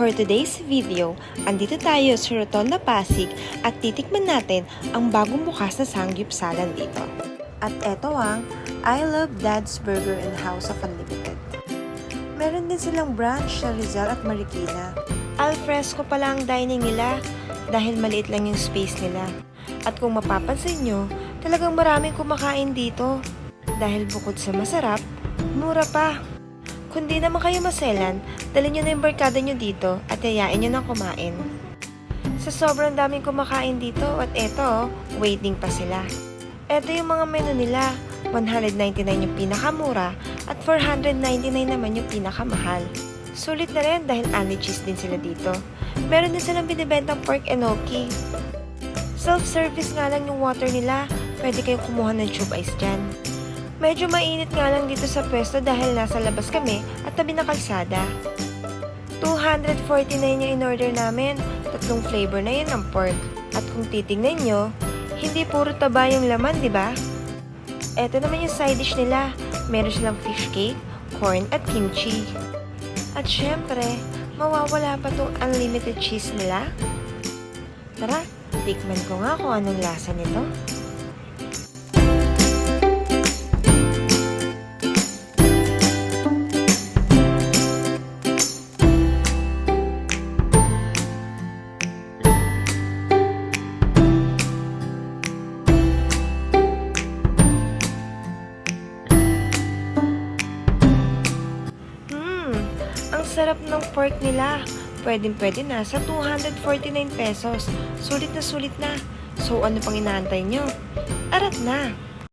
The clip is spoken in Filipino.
For today's video, andito tayo sa Rotonda Pasig at titikman natin ang bagong bukas na sangyupsalan dito. At eto ang I Love Dad's Burger and House of Unlimited. Meron din silang branch sa Rizal at Marikina. Al fresco pala ang dining nila dahil maliit lang yung space nila. At kung mapapansin nyo, talagang maraming kumakain dito. Dahil bukod sa masarap, mura pa. Kung di naman kayo maselan, dalhin nyo na yung barkada nyo dito at yayain nyo nang kumain. Sa sobrang daming kumakain dito at eto, waiting pa sila. Eto yung mga menu nila, 199 yung pinakamura at 499 naman yung pinakamahal. Sulit na rin dahil only cheese din sila dito. Meron din silang binibentang pork enoki. Self-service nga lang yung water nila, pwede kayong kumuha ng tube ice dyan. Medyo mainit nga lang dito sa pwesto dahil nasa labas kami at tabi na kalsada. 249 yung in-order namin, tatlong flavor na yun ng pork. At kung titignan nyo, hindi puro taba yung laman, di ba? Eto naman yung side dish nila. Meron silang fish cake, corn at kimchi. At syempre, mawawala pa tong unlimited cheese nila. Tara, tikman ko nga kung anong lasa nito. Sarap ng pork nila. Pwedeng pwede na sa 249 pesos. Sulit na sulit na. So ano pang inaantay nyo? Arat na!